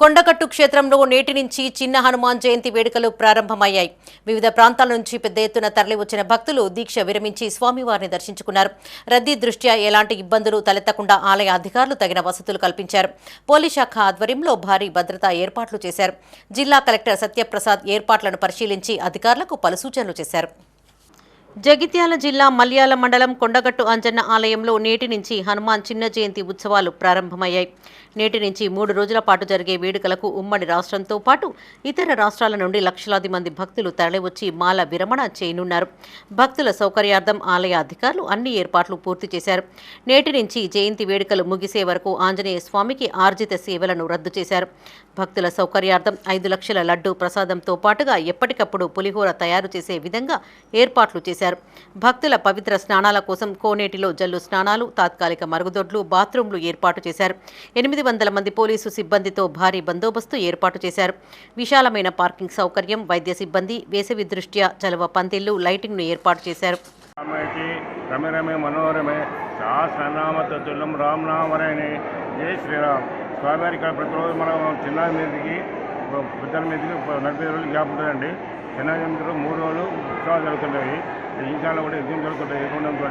కొండగట్టు క్షేత్రంలో నేటి నుంచి చిన్న హనుమాన్ జయంతి వేడుకలు ప్రారంభమయ్యాయి. వివిధ ప్రాంతాల నుంచి పెద్ద ఎత్తున తరలివచ్చిన భక్తులు దీక్ష విరమించి స్వామివారిని దర్శించుకున్నారు. రద్దీ దృష్ట్యా ఎలాంటి ఇబ్బందులు తలెత్తకుండా ఆలయ అధికారులు తగిన వసతులు కల్పించారు. పోలీస్ శాఖ ఆధ్వర్యంలో భారీ భద్రతా ఏర్పాట్లు చేశారు. జిల్లా కలెక్టర్ సత్యప్రసాద్ ఏర్పాట్లను పరిశీలించి అధికారులకు పలు సూచనలు చేశారు. జగిత్యాల జిల్లా మల్యాల మండలం కొండగట్టు అంజన్న ఆలయంలో నేటి నుంచి హనుమాన్ చిన్న జయంతి ఉత్సవాలు ప్రారంభమయ్యాయి. నేటి నుంచి మూడు రోజుల పాటు జరిగే వేడుకలకు ఉమ్మడి రాష్ట్రంతో పాటు ఇతర రాష్ట్రాల నుండి లక్షలాది మంది భక్తులు తరలివచ్చి మాల విరమణ చేయనున్నారు. భక్తుల సౌకర్యార్థం ఆలయ అధికారులు అన్ని ఏర్పాట్లు పూర్తి చేశారు. నేటి నుంచి జయంతి వేడుకలు ముగిసే వరకు ఆంజనేయ స్వామికి ఆర్జిత సేవలను రద్దు చేశారు. భక్తుల సౌకర్యార్థం ఐదు లక్షల లడ్డు ప్రసాదంతో పాటుగా ఎప్పటికప్పుడు పులిహోర తయారు చేసే విధంగా ఏర్పాట్లు చేశారు. భక్తుల పవిత్ర స్నానాల కోసం కోనేటిలో జల్లు స్నానాలు తాత్కాలిక మరుగుదొడ్లు బాత్రూంలు ఏర్పాటు చేశారు. ఎనిమిది వందల మంది పోలీసు సిబ్బందితో భారీ బందోబస్తు ఏర్పాటు చేశారు. విశాలమైన పార్కింగ్ సౌకర్యం వైద్య సిబ్బంది వేసవి దృష్ట్యా చలవ పందిళ్ళు లైటింగ్ను ఏర్పాటు చేశారు. రామేతి రమే రమే మనోరమే సహస్రనామతుల్యం జై శ్రీరామ్. స్వామివారి ఇక్కడ ప్రతిరోజు మనం చిన్న మీదకి పెద్దల మీదకి నలభై రోజులు గ్యాప్ ఉంటుందండి. చిన్న మీదకి మూడు రోజులు ఉత్సవాలు జరుగుతుంటాయి. ఈశాన్లో కూడా యజ్ఞం జరుగుతుంటాయి. ఏకుండంతో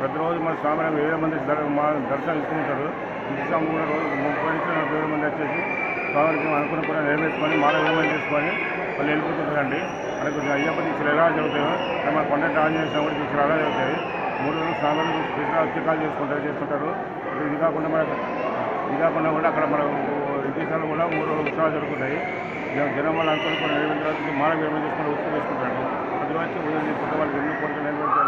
ప్రతిరోజు మన స్వామివారి వేల మంది మా దర్శనం ఇస్తుంటారు ఇంకా మూడు రోజు ముప్పై నుంచి నలభై వేల మంది వచ్చేసి స్వామివారికి అనుకున్న కూడా నెరవేర్చుకొని మాల విరమణ చేసుకొని వాళ్ళు వెళ్ళిపోతుంటారండి. మనకు అయ్యప్ప దీక్షలు ఎలా జరుగుతాయో మన కొండ ఆంజనేయ చేసినా కూడా దీక్షలు అలా జరుగుతాయి మూడు రోజులు స్నానాలు స్పెషల్ అభిషేకాలు చేసుకుంటారు చేసుకుంటారు. ఇది కాకుండా మనకు ఇది కాకుండా కూడా అక్కడ మన విదేశాలు కూడా మూడు రోజులు ఉత్సవాలు జరుగుతాయి. జనం వాళ్ళు అనుకుని కూడా నెరవేరిన తర్వాత మాల విరమణ చేసుకుంటే ఉత్సవం చేసుకుంటారు. ప్రతి వచ్చి ఉదయం చేసుకుంటే వాళ్ళకి ఎన్నో కోరికలు నెరవేర్చారు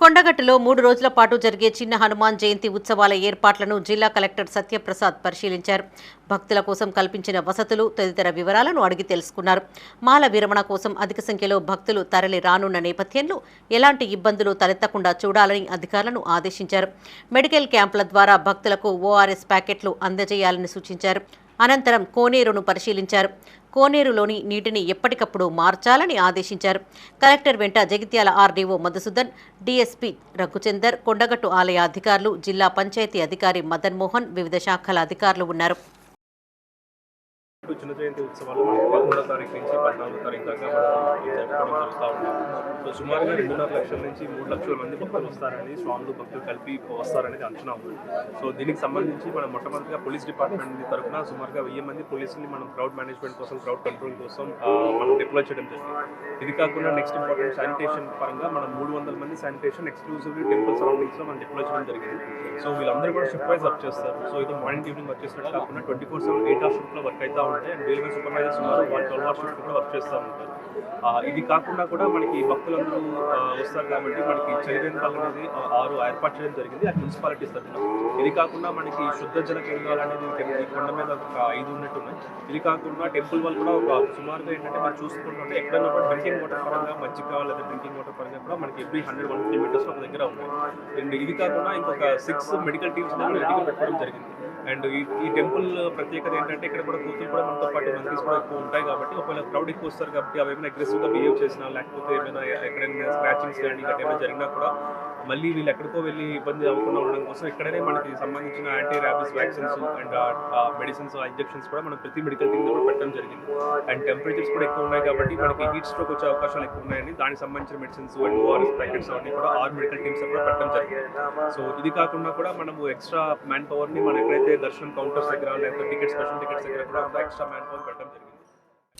కొండగట్టులో మూడు రోజుల పాటు జరిగే చిన్న హనుమాన్ జయంతి ఉత్సవాల ఏర్పాట్లను జిల్లా కలెక్టర్ సత్యప్రసాద్ పరిశీలించారు. భక్తుల కోసం కల్పించిన వసతులు తదితర వివరాలను అడిగి తెలుసుకున్నారు. మాల విరమణ కోసం అధిక సంఖ్యలో భక్తులు తరలి రానున్న నేపథ్యంలో ఎలాంటి ఇబ్బందులు తలెత్తకుండా చూడాలని అధికారులను ఆదేశించారు. మెడికల్ క్యాంపుల ద్వారా భక్తులకు ఓఆర్ఎస్ ప్యాకెట్లు అందజేయాలని సూచించారు. అనంతరం కోనేరును పరిశీలించారు. కోనేరులోని నీటిని ఎప్పటికప్పుడు మార్చాలని ఆదేశించారు. కలెక్టర్ వెంట జగిత్యాల ఆర్డీఓ మధుసూదన్ డీఎస్పీ రఘుచందర్ కొండగట్టు ఆలయ అధికారులు జిల్లా పంచాయతీ అధికారి మదన్ మోహన్ వివిధ శాఖల అధికారులు ఉన్నారు. చిన్న జయంతి ఉత్సవాలు మనకి పదమూడో తారీఖు నుంచి పద్నాలుగో తారీఖు దాకా మనం జరుపుకోవడం జరుగుతూ ఉంది. సో సుమారుగా రెండున్నర లక్షల నుంచి మూడు లక్షల మంది భక్తులు వస్తారని స్వాములు భక్తులు కలిపి వస్తారనేది అంచనా ఉంది. సో దీనికి సంబంధించి మనం మొట్టమొదటిగా పోలీస్ డిపార్ట్మెంట్ తరఫున సుమారుగా వెయ్యి మంది పోలీసుల్ని మనం క్రౌడ్ మేనేజ్మెంట్ కోసం క్రౌడ్ కంట్రోల్ కోసం మనం డిప్లాయ్ చేయడం జరిగింది. ఇది కాకుండా నెక్స్ట్ ఇంపార్టెంట్ శానిటేషన్ పరంగా మనం మూడు వందల మంది శానిటేషన్ ఎక్స్క్లూజివ్లీ టెంపుల్ సరౌండింగ్స్లో మనం డిప్లాయ్ చేయడం జరిగింది. సో వీళ్ళందరూ కూడా షిఫ్ట్ వైజ్ వర్క్ చేస్తారు. సో ఇది మార్నింగ్ ఈవినింగ్ వర్క్ కాకుండా twenty four seven eight hour షిఫ్ట్లో వర్క్ అవుతూ ఉంటాయి అండ్ రైల్వే సూపర్వైజర్స్ ఉన్నారు. వాళ్ళు ట్వెల్వ్ అవర్స్ షిఫ్ట్ కూడా వర్క్ చేస్తూ ఉంటారు ఆ, ఇది కాకుండా కూడా మనకి భక్తులందరూ వస్తారు కాబట్టి మనకి చలివేంద్రాలు అనేది ఆరు ఏర్పాటు చేయడం జరిగింది. అది మున్సిపాలిటీస్ తరఫున ఇది కాకుండా మనకి శుద్ధ జల కేంద్రాలు అనేది ఈ కొండ మీద ఒక ఐదు ఉన్నట్టున్నాయి. ఇది కాకుండా టెంపుల్ వాళ్ళు కూడా ఒక సుమారుగా ఏంటంటే మనం చూసుకుంటుంటే ఎక్కడైనా కూడా డ్రింకింగ్ వాటర్ పరంగా మజ్జిగ కావాలంటే డ్రింకింగ్ వాటర్ పరంగా కూడా మనకి ఎవ్రీ హండ్రెడ్ వన్ కిలోమీటర్స్ ఒక దగ్గర ఉన్నాయి. అండ్ ఇది కాకుండా ఇంకొక సిక్స్ మెడికల్ టీమ్స్ రెడీగా పెట్టడం జరిగింది. అండ్ ఈ టెంపుల్ ప్రత్యేకత ఏంటంటే ఇక్కడ కూడా కూతురు కూడా మనతో పాటు మంకీస్ కూడా ఎక్కువ ఉంటాయి కాబట్టి ఒకవేళ క్రౌడ్ ఎక్కువ వస్తారు కాబట్టి అవి ఏమైనా అగ్రెసివ్గా బిహేవ్ చేసినా లేకపోతే ఏమైనా ఎక్కడైనా స్క్రాచింగ్స్ కానీ గట్రా ఏమైనా జరిగినా కూడా మళ్ళీ వీళ్ళు ఎక్కడికో వెళ్ళి ఇబ్బంది అవ్వకుండా ఉండడం కోసం ఇక్కడనే మనకి సంబంధించిన anti rabies vaccines and medicines injections కూడా మనం ప్రతి మెడికల్ టీమ్ కూడా పెట్టడం జరిగింది. అండ్ టెంపరేచర్స్ కూడా ఎక్కువ ఉన్నాయి కాబట్టి మనకి హీట్ స్ట్రోక్ వచ్చే అవకాశాలు ఎక్కువ ఉన్నాయని దానికి సంబంధించిన మెడిసిన్స్ అండ్ ఓఆర్ఎస్ ప్యాకెట్స్ అవన్నీ కూడా ఆరు మెడికల్ టీమ్స్ కూడా పెట్టడం జరిగింది. సో ఇది కాకుండా కూడా మనము ఎక్స్ట్రా మ్యాన్ పవర్ని మనం ఎక్కడైతే దర్శనం కౌంటర్స్ దగ్గర లేకపోతే టికెట్ స్పెషల్ టికెట్స్ దగ్గర కూడా ఎక్స్ట్రా మ్యాన్ పవర్ పెట్టడం జరిగింది.